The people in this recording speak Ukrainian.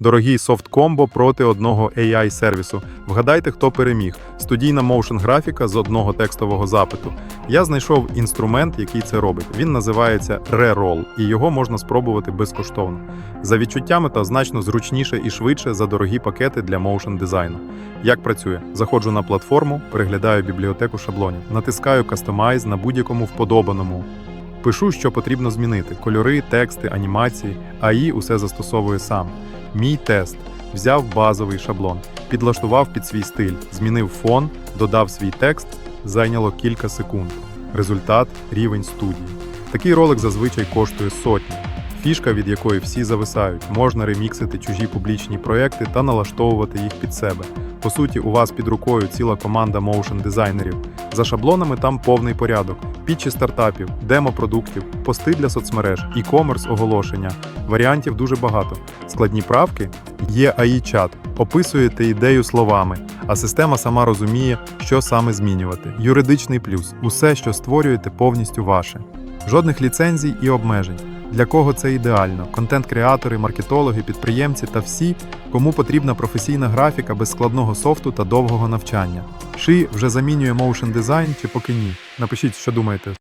Дорогий софт-комбо проти одного AI-сервісу. Вгадайте, хто переміг. Студійна моушен графіка з одного текстового запиту. Я знайшов інструмент, який це робить. Він називається Reroll, і його можна спробувати безкоштовно. За відчуттями та значно зручніше і швидше за дорогі пакети для моушен дизайну. Як працює? Заходжу на платформу, переглядаю бібліотеку шаблонів, натискаю Customize на будь-якому вподобаному. Пишу, що потрібно змінити: кольори, тексти, анімації, АІ усе застосовує сам. Мій тест взяв базовий шаблон, підлаштував під свій стиль, змінив фон, додав свій текст, зайняло кілька секунд. Результат рівень студії. Такий ролик зазвичай коштує сотні. Фішка, від якої всі зависають, можна реміксити чужі публічні проекти та налаштовувати їх під себе. По суті, у вас під рукою ціла команда моушен дизайнерів. За шаблонами там повний порядок, пітчі стартапів, демо-продуктів, пости для соцмереж, e-commerce оголошення. Варіантів дуже багато. Складні правки є AI-чат, описуєте ідею словами, а система сама розуміє, що саме змінювати. Юридичний плюс усе, що створюєте, повністю ваше. Жодних ліцензій і обмежень. Для кого це ідеально? Контент-креатори, маркетологи, підприємці та всі, кому потрібна професійна графіка без складного софту та довгого навчання. Ши вже замінює моушен дизайн чи поки ні? Напишіть, що думаєте.